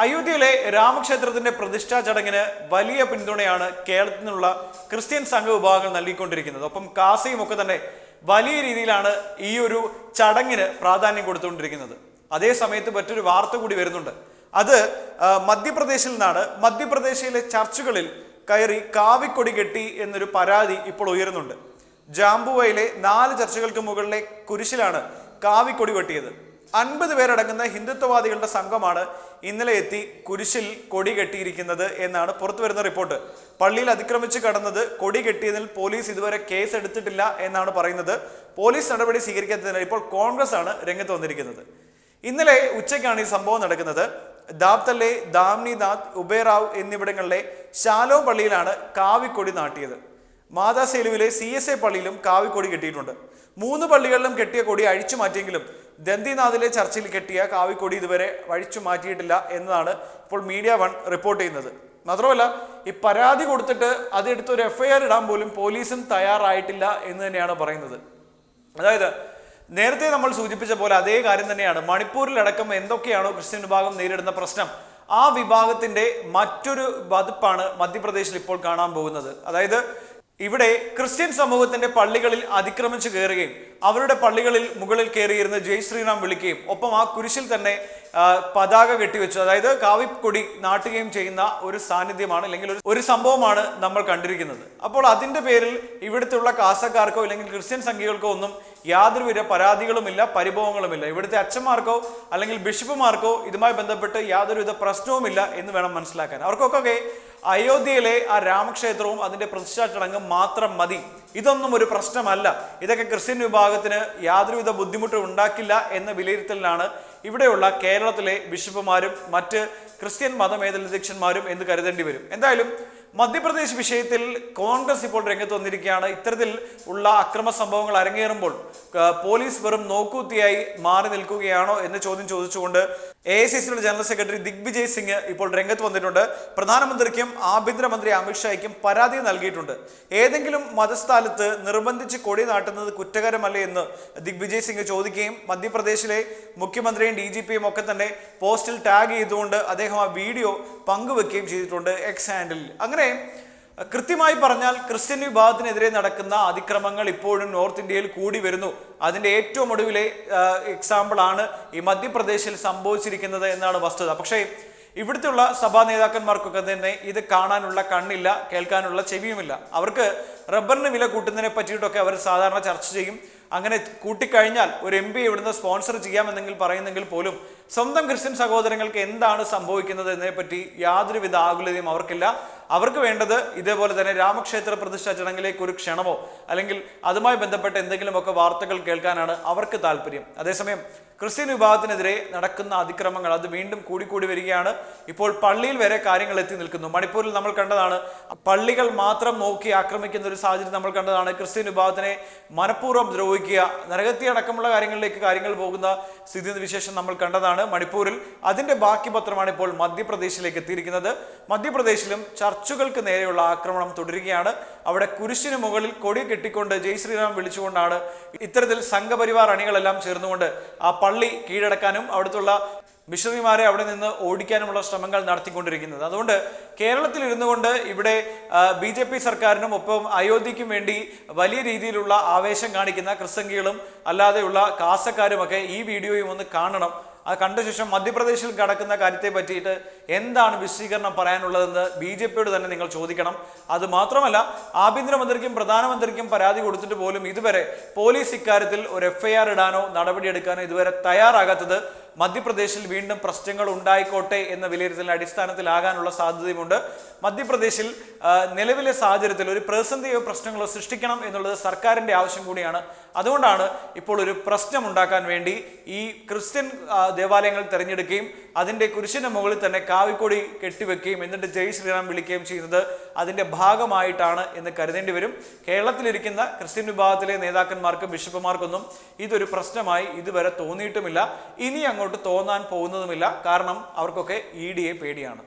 അയോധ്യയിലെ രാമക്ഷേത്രത്തിന്റെ പ്രതിഷ്ഠാ ചടങ്ങിന് വലിയ പിന്തുണയാണ് കേരളത്തിൽ നിന്നുള്ള ക്രിസ്ത്യൻ സംഘ വിഭാഗങ്ങൾ നൽകിക്കൊണ്ടിരിക്കുന്നത്. ഒപ്പം കാസയും ഒക്കെ തന്നെ വലിയ രീതിയിലാണ് ഈ ഒരു ചടങ്ങിന് പ്രാധാന്യം കൊടുത്തുകൊണ്ടിരിക്കുന്നത്. അതേ സമയത്ത് മറ്റൊരു വാർത്ത കൂടി വരുന്നുണ്ട്. അത് മധ്യപ്രദേശിൽ നിന്നാണ്. മധ്യപ്രദേശിലെ ചർച്ചുകളിൽ കയറി കാവിക്കൊടി കെട്ടി എന്നൊരു പരാതി ഇപ്പോൾ ഉയരുന്നുണ്ട്. ജാംബുവയിലെ നാല് ചർച്ചുകൾക്ക് മുകളിലെ കുരിശിലാണ് കാവിക്കൊടി വെട്ടിയത്. അൻപത് പേരടങ്ങുന്ന ഹിന്ദുത്വവാദികളുടെ സംഘമാണ് ഇന്നലെ എത്തി കുരിശിൽ കൊടി കെട്ടിയിരിക്കുന്നത് എന്നാണ് പുറത്തു വരുന്ന റിപ്പോർട്ട്. പള്ളിയിൽ അതിക്രമിച്ച് കടന്നത് കൊടി കെട്ടിയതിൽ പോലീസ് ഇതുവരെ കേസ് എടുത്തിട്ടില്ല എന്നാണ് പറയുന്നത്. പോലീസ് നടപടി സ്വീകരിക്കാത്തതിനാൽ ഇപ്പോൾ കോൺഗ്രസ് ആണ് രംഗത്ത് വന്നിരിക്കുന്നത്. ഇന്നലെ ഉച്ചയ്ക്കാണ് ഈ സംഭവം നടക്കുന്നത്. ദാപ്തല്ലെ ദാംനിനാഥ് ഉബേറാവ് എന്നിവിടങ്ങളിലെ ശാലോ പള്ളിയിലാണ് കാവിക്കൊടി നാട്ടിയത്. മാതാ സേലുവിലെ സി എസ് എ പള്ളിയിലും കാവിക്കൊടി കെട്ടിയിട്ടുണ്ട്. മൂന്ന് പള്ളികളിലും കെട്ടിയ കൊടി അഴിച്ചു മാറ്റിയെങ്കിലും ദന്തിനാഥിലെ ചർച്ചിൽ കെട്ടിയ കാവിക്കൊടി ഇതുവരെ വഴിച്ചു മാറ്റിയിട്ടില്ല എന്നതാണ് ഇപ്പോൾ മീഡിയ വൺ റിപ്പോർട്ട് ചെയ്യുന്നത്. മാത്രമല്ല ഈ പരാതി കൊടുത്തിട്ട് അതെടുത്ത് ഒരു എഫ്ഐആർ ഇടാൻ പോലും പോലീസും തയ്യാറായിട്ടില്ല എന്ന് തന്നെയാണ് പറയുന്നത്. അതായത് നേരത്തെ നമ്മൾ സൂചിപ്പിച്ച പോലെ അതേ കാര്യം തന്നെയാണ്. മണിപ്പൂരിലടക്കം എന്തൊക്കെയാണോ ക്രിസ്ത്യൻ വിഭാഗം നേരിടുന്ന പ്രശ്നം ആ വിഭാഗത്തിന്റെ മറ്റൊരു പതിപ്പാണ് മധ്യപ്രദേശിൽ ഇപ്പോൾ കാണാൻ പോകുന്നത്. അതായത് ഇവിടെ ക്രിസ്ത്യൻ സമൂഹത്തിന്റെ പള്ളികളിൽ അതിക്രമിച്ചു കയറുകയും അവരുടെ പള്ളികളിൽ മുകളിൽ കയറിയിരുന്ന് ജയ് ശ്രീറാം വിളിക്കുകയും ഒപ്പം ആ കുരിശിൽ തന്നെ പതാക കെട്ടിവെച്ചു. അതായത് കാവിക്കൊടി നാട്ടുകയും ചെയ്യുന്ന ഒരു സാന്നിധ്യമാണ് അല്ലെങ്കിൽ ഒരു- സംഭവമാണ് നമ്മൾ കണ്ടിരിക്കുന്നത്. അപ്പോൾ അതിന്റെ പേരിൽ ഇവിടുത്തെ കാസക്കാർക്കോ അല്ലെങ്കിൽ ക്രിസ്ത്യൻ സംഘികൾക്കോ ഒന്നും യാതൊരുവിധ പരാതികളുമില്ല പരിഭവങ്ങളുമില്ല. ഇവിടുത്തെ അച്ഛന്മാർക്കോ അല്ലെങ്കിൽ ബിഷപ്പുമാർക്കോ ഇതുമായി ബന്ധപ്പെട്ട് യാതൊരുവിധ പ്രശ്നവുമില്ല എന്ന് വേണം മനസ്സിലാക്കാൻ. അവർക്കൊക്കെ അയോധ്യയിലെ ആ രാമക്ഷേത്രവും അതിന്റെ പ്രതിഷ്ഠാ ചടങ്ങും മാത്രം മതി. ഇതൊന്നും ഒരു പ്രശ്നമല്ല. ഇതൊക്കെ ക്രിസ്ത്യൻ വിഭാഗത്തിന് യാതൊരുവിധ ബുദ്ധിമുട്ടും ഉണ്ടാക്കില്ല എന്ന വിലയിരുത്തലിലാണ് ഇവിടെയുള്ള കേരളത്തിലെ ബിഷപ്പുമാരും മറ്റ് ക്രിസ്ത്യൻ മതമേതലധ്യക്ഷന്മാരും എന്ന് കരുതേണ്ടി വരും. എന്തായാലും മധ്യപ്രദേശ് വിഷയത്തിൽ കോൺഗ്രസ് ഇപ്പോൾ രംഗത്ത് വന്നിരിക്കുകയാണ്. ഇത്തരത്തിൽ ഉള്ള അക്രമ സംഭവങ്ങൾ അരങ്ങേറുമ്പോൾ പോലീസ് വെറും നോക്കൂത്തിയായി മാറി നിൽക്കുകയാണോ എന്ന ചോദ്യം ചോദിച്ചുകൊണ്ട് എ ഐ സി സിയുടെ ജനറൽ സെക്രട്ടറി ദിഗ്വിജയ് സിംഗ് ഇപ്പോൾ രംഗത്ത് വന്നിട്ടുണ്ട്. പ്രധാനമന്ത്രിക്കും ആഭ്യന്തരമന്ത്രി അമിത്ഷായ്ക്കും പരാതി നൽകിയിട്ടുണ്ട്. ഏതെങ്കിലും മതസ്ഥാനത്ത് നിർബന്ധിച്ച് കൊടി നാട്ടുന്നത് കുറ്റകരമല്ലേ എന്ന് ദിഗ്വിജയ് സിംഗ് ചോദിക്കുകയും മധ്യപ്രദേശിലെ മുഖ്യമന്ത്രിയും ഡി ജി പിയും ഒക്കെ തന്നെ പോസ്റ്റിൽ ടാഗ് ചെയ്തുകൊണ്ട് അദ്ദേഹം ആ വീഡിയോ പങ്കുവെക്കുകയും ചെയ്തിട്ടുണ്ട് എക്സ് ഹാൻഡിൽ അങ്ങനെ കൃത്യമായി പറഞ്ഞാൽ ക്രിസ്ത്യൻ വിഭാഗത്തിനെതിരെ നടക്കുന്ന അതിക്രമങ്ങൾ ഇപ്പോഴും നോർത്ത് ഇന്ത്യയിൽ കൂടി വരുന്നു. അതിന്റെ ഏറ്റവും ഒടുവിലെ എക്സാമ്പിൾ ആണ് ഈ മധ്യപ്രദേശിൽ സംഭവിച്ചിരിക്കുന്നത് എന്നാണ് വസ്തുത. പക്ഷേ ഇവിടുത്തെയുള്ള സഭാ നേതാക്കന്മാർക്കൊക്കെ തന്നെ ഇത് കാണാനുള്ള കണ്ണില്ല കേൾക്കാനുള്ള ചെവിയുമില്ല. അവർക്ക് റബ്ബറിന് വില കൂട്ടുന്നതിനെ പറ്റിയിട്ടൊക്കെ അവർ സാധാരണ ചർച്ച ചെയ്യും. അങ്ങനെ കൂട്ടിക്കഴിഞ്ഞാൽ ഒരു എം പി ഇവിടുന്ന് സ്പോൺസർ ചെയ്യാമെന്നെങ്കിൽ പറയുന്നെങ്കിൽ പോലും സ്വന്തം ക്രിസ്ത്യൻ സഹോദരങ്ങൾക്ക് എന്താണ് സംഭവിക്കുന്നത് എന്നതിനെപ്പറ്റി യാതൊരുവിധ ആകുലതയും അവർക്കില്ല. അവർക്ക് വേണ്ടത് ഇതേപോലെ തന്നെ രാമക്ഷേത്ര പ്രതിഷ്ഠാ ചടങ്ങിലേക്ക് ഒരു ക്ഷണമോ അല്ലെങ്കിൽ അതുമായി ബന്ധപ്പെട്ട എന്തെങ്കിലുമൊക്കെ വാർത്തകൾ കേൾക്കാനാണ് അവർക്ക് താല്പര്യം. അതേസമയം ക്രിസ്ത്യൻ വിഭാഗത്തിനെതിരെ നടക്കുന്ന അതിക്രമങ്ങൾ അത് വീണ്ടും കൂടിക്കൂടി വരികയാണ്. ഇപ്പോൾ പള്ളിയിൽ വരെ കാര്യങ്ങൾ എത്തി നിൽക്കുന്നു. മണിപ്പൂരിൽ നമ്മൾ കണ്ടതാണ് പള്ളികൾ മാത്രം നോക്കി ആക്രമിക്കുന്ന ഒരു സാഹചര്യം നമ്മൾ കണ്ടതാണ്. ക്രിസ്ത്യൻ വിഭാഗത്തിനെ മനഃപൂർവം ദ്രോഹിക്കുക നരകത്തി അടക്കമുള്ള കാര്യങ്ങളിലേക്ക് കാര്യങ്ങൾ പോകുന്ന സ്ഥിതി വിശേഷം നമ്മൾ കണ്ടതാണ്. മണിപ്പൂരിൽ അതിന്റെ ബാക്കി പത്രമാണ് ഇപ്പോൾ മധ്യപ്രദേശിലേക്ക് എത്തിയിരിക്കുന്നത്. മധ്യപ്രദേശിലും ചർച്ചുകൾക്ക് നേരെയുള്ള ആക്രമണം തുടരുകയാണ്. അവിടെ കുരിശിന് മുകളിൽ കൊടി കെട്ടിക്കൊണ്ട് ജയ് ശ്രീറാം വിളിച്ചുകൊണ്ടാണ് ഇത്തരത്തിൽ സംഘപരിവാർ അണികളെല്ലാം ചേർന്നുകൊണ്ട് ആ പള്ളി കീഴടക്കാനും അവിടുത്തുള്ള മിഷണറിമാരെ അവിടെ നിന്ന് ഓടിക്കാനുമുള്ള ശ്രമങ്ങൾ നടത്തിക്കൊണ്ടിരിക്കുന്നത്. അതുകൊണ്ട് കേരളത്തിൽ ഇരുന്നു കൊണ്ട് ഇവിടെ ബി ജെ പി സർക്കാരിനും ഒപ്പം അയോധ്യയ്ക്കും വേണ്ടി വലിയ രീതിയിലുള്ള ആവേശം കാണിക്കുന്ന ക്രിസ്തങ്കികളും അല്ലാതെയുള്ള കാസക്കാരുമൊക്കെ ഈ വീഡിയോയും ഒന്ന് കാണണം. അത് കണ്ട ശേഷം മധ്യപ്രദേശിൽ കടക്കുന്ന കാര്യത്തെ പറ്റിയിട്ട് എന്താണ് വിശദീകരണം പറയാനുള്ളതെന്ന് ബി ജെ പിയോട് തന്നെ നിങ്ങൾ ചോദിക്കണം. അത് മാത്രമല്ല ആഭ്യന്തരമന്ത്രിക്കും പ്രധാനമന്ത്രിക്കും പരാതി കൊടുത്തിട്ട് പോലും ഇതുവരെ പോലീസ് ഇക്കാര്യത്തിൽ ഒരു എഫ്ഐആർ ഇടാനോ നടപടിയെടുക്കാനോ ഇതുവരെ തയ്യാറാകാത്തത് മധ്യപ്രദേശിൽ വീണ്ടും പ്രശ്നങ്ങൾ ഉണ്ടായിക്കോട്ടെ എന്ന വിലയിരുത്തലിന്റെ അടിസ്ഥാനത്തിലാകാനുള്ള സാധ്യതയുമുണ്ട്. മധ്യപ്രദേശിൽ നിലവിലെ സാഹചര്യത്തിൽ ഒരു പ്രതിസന്ധിയോ പ്രശ്നങ്ങളോ സൃഷ്ടിക്കണം എന്നുള്ളത് സർക്കാരിന്റെ ആവശ്യം കൂടിയാണ്. അതുകൊണ്ടാണ് ഇപ്പോൾ ഒരു പ്രശ്നം ഉണ്ടാക്കാൻ വേണ്ടി ഈ ക്രിസ്ത്യൻ ദേവാലയങ്ങൾ തിരഞ്ഞെടുക്കുകയും അതിന്റെ കുരിശിന് മുകളിൽ തന്നെ കാവിക്കൊടി കെട്ടിവെക്കുകയും എന്നിട്ട് ജയ് ശ്രീറാം വിളിക്കുകയും ചെയ്യുന്നത് അതിന്റെ ഭാഗമായിട്ടാണ് എന്ന് കരുതേണ്ടി വരും. കേരളത്തിലിരിക്കുന്ന ക്രിസ്ത്യൻ വിഭാഗത്തിലെ നേതാക്കന്മാർക്കും ബിഷപ്പുമാർക്കൊന്നും ഇതൊരു പ്രശ്നമായി ഇതുവരെ തോന്നിയിട്ടുമില്ല. ഇനി അങ്ങോട്ട് തോന്നാൻ പോകുന്നതുമില്ല. കാരണം അവർക്കൊക്കെ ഇ ഡിയെ പേടിയാണ്.